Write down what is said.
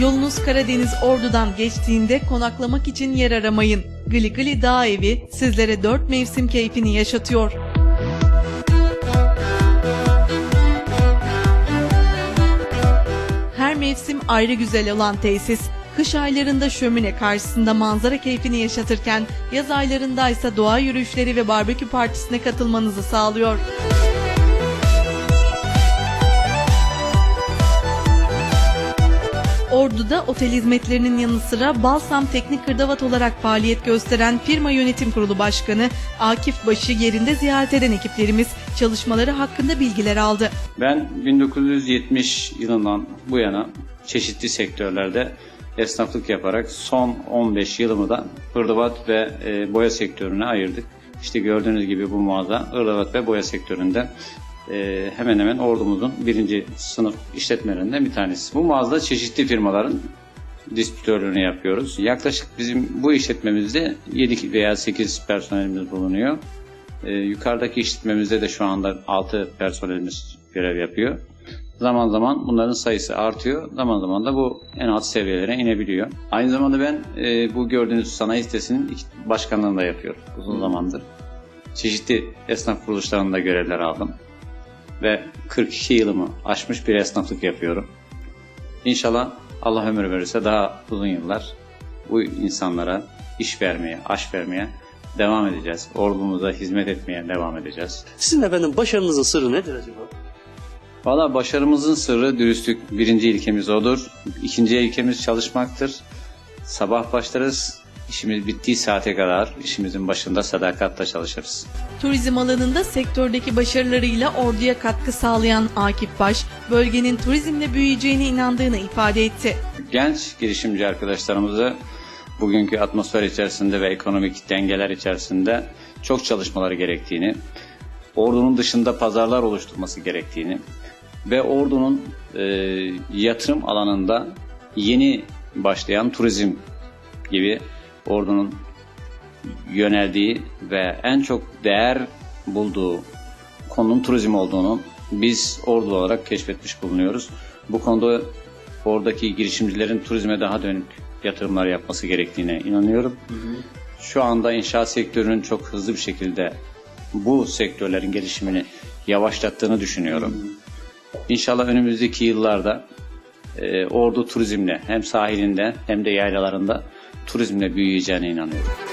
Yolunuz Karadeniz Ordu'dan geçtiğinde konaklamak için yer aramayın. Gli Gli Dağ Evi sizlere dört mevsim keyfini yaşatıyor. Her mevsim ayrı güzel olan tesis. Kış aylarında şömine karşısında manzara keyfini yaşatırken yaz aylarında ise doğa yürüyüşleri ve barbekü partisine katılmanızı sağlıyor. Ordu'da otel hizmetlerinin yanı sıra Balsam Teknik Hırdavat olarak faaliyet gösteren firma yönetim kurulu başkanı Akif Baş'ı yerinde ziyaret eden ekiplerimiz çalışmaları hakkında bilgiler aldı. Ben 1970 yılından bu yana çeşitli sektörlerde esnaflık yaparak son 15 yılımı da hırdavat ve e, boya sektörüne ayırdık. İşte gördüğünüz gibi bu mağaza hırdavat ve boya sektöründe e, hemen hemen ordumuzun birinci sınıf işletmelerinden bir tanesi. Bu mağazada çeşitli firmaların distribütörlüğünü yapıyoruz. Yaklaşık bizim bu işletmemizde 7 veya 8 personelimiz bulunuyor. Ee, yukarıdaki işletmemizde de şu anda 6 personelimiz görev yapıyor. Zaman zaman bunların sayısı artıyor. Zaman zaman da bu en alt seviyelere inebiliyor. Aynı zamanda ben e, bu gördüğünüz sanayi sitesinin başkanlığını da yapıyorum uzun zamandır. Çeşitli esnaf kuruluşlarında görevler aldım. Ve 42 yılımı aşmış bir esnaflık yapıyorum. İnşallah Allah ömür verirse daha uzun yıllar bu insanlara iş vermeye, aş vermeye devam edeceğiz. Ordumuza hizmet etmeye devam edeceğiz. Sizin efendim başarınızın sırrı nedir acaba? Valla başarımızın sırrı dürüstlük. Birinci ilkemiz odur. İkinci ilkemiz çalışmaktır. Sabah başlarız. İşimiz bittiği saate kadar işimizin başında sadakatle çalışırız. Turizm alanında sektördeki başarılarıyla orduya katkı sağlayan Akif Baş, bölgenin turizmle büyüyeceğine inandığını ifade etti. genç girişimci arkadaşlarımızı bugünkü atmosfer içerisinde ve ekonomik dengeler içerisinde çok çalışmaları gerektiğini, ordunun dışında pazarlar oluşturması gerektiğini ve ordunun e, yatırım alanında yeni başlayan turizm gibi ordunun yöneldiği ve en çok değer bulduğu konunun turizm olduğunu biz ordu olarak keşfetmiş bulunuyoruz. Bu konuda oradaki girişimcilerin turizme daha dönük yatırımlar yapması gerektiğine inanıyorum. Şu anda inşaat sektörünün çok hızlı bir şekilde bu sektörlerin gelişimini yavaşlattığını düşünüyorum. İnşallah önümüzdeki yıllarda e, Ordu turizmle hem sahilinde hem de yaylalarında turizmle büyüyeceğine inanıyorum.